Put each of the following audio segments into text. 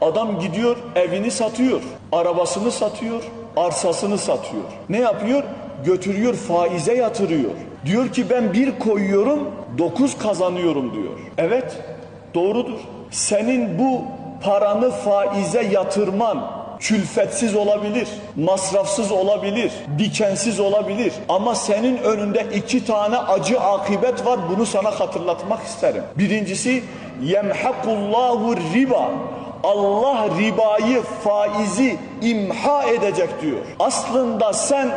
Adam gidiyor evini satıyor, arabasını satıyor, arsasını satıyor. Ne yapıyor? Götürüyor faize yatırıyor. Diyor ki ben bir koyuyorum, dokuz kazanıyorum diyor. Evet, doğrudur. Senin bu paranı faize yatırman külfetsiz olabilir, masrafsız olabilir, dikensiz olabilir. Ama senin önünde iki tane acı akibet var. Bunu sana hatırlatmak isterim. Birincisi yemhakullahu riba. Allah ribayı, faizi imha edecek diyor. Aslında sen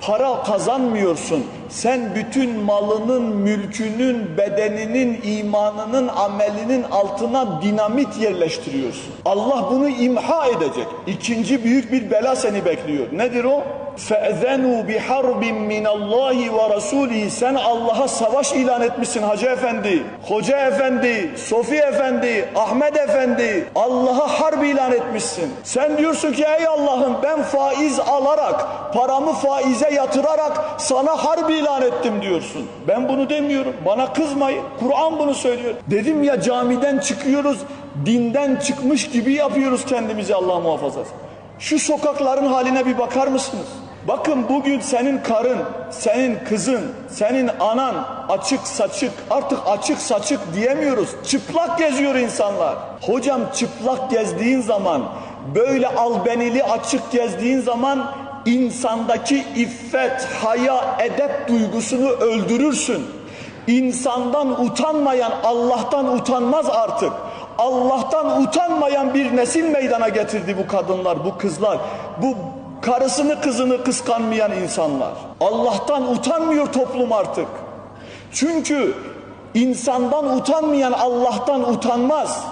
para kazanmıyorsun. Sen bütün malının, mülkünün, bedeninin, imanının, amelinin altına dinamit yerleştiriyorsun. Allah bunu imha edecek. İkinci büyük bir bela seni bekliyor. Nedir o? فَاَذَنُوا بِحَرْبٍ مِّنَ اللّٰهِ وَرَسُولِهِ Sen Allah'a savaş ilan etmişsin Hacı Efendi, Hoca Efendi, Sofi Efendi, Ahmet Efendi. Allah'a harp ilan etmişsin. Sen diyorsun ki ey Allah'ım ben faiz alarak, paramı faize yatırarak sana harp ilan ettim diyorsun. Ben bunu demiyorum. Bana kızmayın. Kur'an bunu söylüyor. Dedim ya camiden çıkıyoruz, dinden çıkmış gibi yapıyoruz kendimizi Allah muhafaza. Şu sokakların haline bir bakar mısınız? Bakın bugün senin karın, senin kızın, senin anan açık saçık, artık açık saçık diyemiyoruz. Çıplak geziyor insanlar. Hocam çıplak gezdiğin zaman, böyle albenili açık gezdiğin zaman insandaki iffet, haya, edep duygusunu öldürürsün. İnsandan utanmayan Allah'tan utanmaz artık. Allah'tan utanmayan bir nesil meydana getirdi bu kadınlar, bu kızlar. Bu karısını kızını kıskanmayan insanlar. Allah'tan utanmıyor toplum artık. Çünkü insandan utanmayan Allah'tan utanmaz.